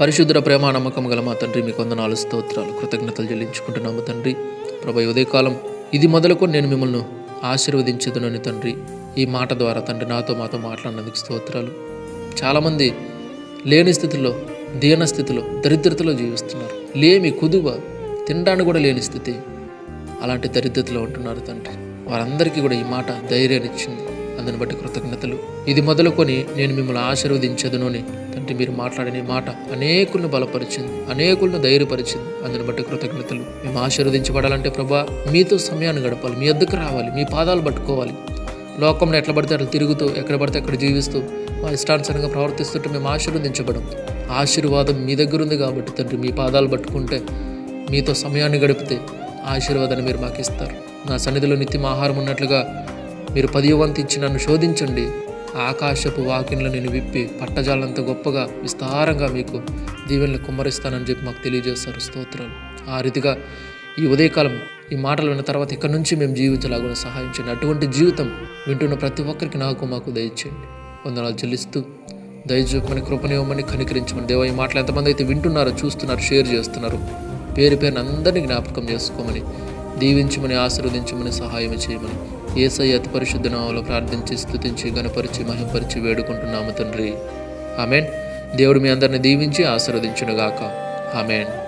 పరిశుద్ధ ప్రేమ నమ్మకం గల మా తండ్రి మీకు వందనాలు స్తోత్రాలు. కృతజ్ఞతలు చెల్లించుకుంటున్నాము తండ్రి. ప్రభా ఉదయకాలం ఇది మొదలుకొని నేను మిమ్మల్ని ఆశీర్వదించదునని తండ్రి. ఈ మాట ద్వారా తండ్రి నాతో మాతో మాట్లాడినందుకు స్తోత్రాలు. చాలామంది లేని స్థితిలో దీన స్థితిలో దరిద్రతలో జీవిస్తున్నారు. లేమి కుదువ తినడానికి కూడా లేని స్థితి. అలాంటి దరిద్రతలో ఉంటున్నారు తండ్రి. వారందరికీ కూడా ఈ మాట ధైర్యాన్ని ఇచ్చింది. అందుని బట్టి కృతజ్ఞతలు. ఇది మొదలుకొని నేను మిమ్మల్ని ఆశీర్వదించదును అని తండ్రి మీరు మాట్లాడిన మాట అనేకులను బలపరిచింది అనేకులను ధైర్యపరిచింది. అందుని బట్టి కృతజ్ఞతలు. మేము ఆశీర్వదించబడాలంటే ప్రభా మీతో సమయాన్ని గడపాలి. మీ వద్దకు రావాలి. మీ పాదాలు పట్టుకోవాలి. లోకంలో ఎట్లా పడితే అట్లా తిరుగుతూ ఎక్కడ పడితే అక్కడ జీవిస్తూ మా ఇష్టానుసారంగా ప్రవర్తిస్తుంటే మేము ఆశీర్వదించబడం. ఆశీర్వాదం మీ దగ్గర ఉంది కాబట్టి తండ్రి మీ పాదాలు పట్టుకుంటే మీతో సమయాన్ని గడిపితే ఆశీర్వాదాన్ని మీరు మాకు ఇస్తారు. నా సన్నిధిలో నిత్యం ఆహారం ఉన్నట్లుగా మీరు పదివ వంతు ఇచ్చి నన్ను శోధించండి. ఆకాశపు వాకిన్లు నేను విప్పి పట్టజాలంత గొప్పగా విస్తారంగా మీకు దీవెనలు కుమ్మరిస్తానని చెప్పి మాకు తెలియజేస్తారు. స్తోత్రాలు ఆ రీతిగా ఈ ఉదయకాలం ఈ మాటలు విన్న తర్వాత ఇక్కడ నుంచి మేము జీవించలాగా సహాయం చేయండి. అటువంటి జీవితం వింటున్న ప్రతి ఒక్కరికి నాకు మాకు దయచేయండి. వందనాలు చెల్లిస్తూ దయచూపమని కృపనివ్వమని కనికరించమని. దేవ ఈ మాటలు ఎంతమంది అయితే వింటున్నారో చూస్తున్నారు షేర్ చేస్తున్నారు. పేరు పేరుని అందరినీ జ్ఞాపకం చేసుకోమని దీవించమని ఆశీర్వదించమని సహాయం చేయమని. ఏసై అతి పరిశుద్ధ నామములో ప్రార్థించి స్థుతించి గణపరిచి మహింపరిచి వేడుకుంటున్నాము తండ్రి. ఆమెన్. దేవుడు మీ అందరిని దీవించి ఆశీర్వదించునుగాక. ఆమెన్.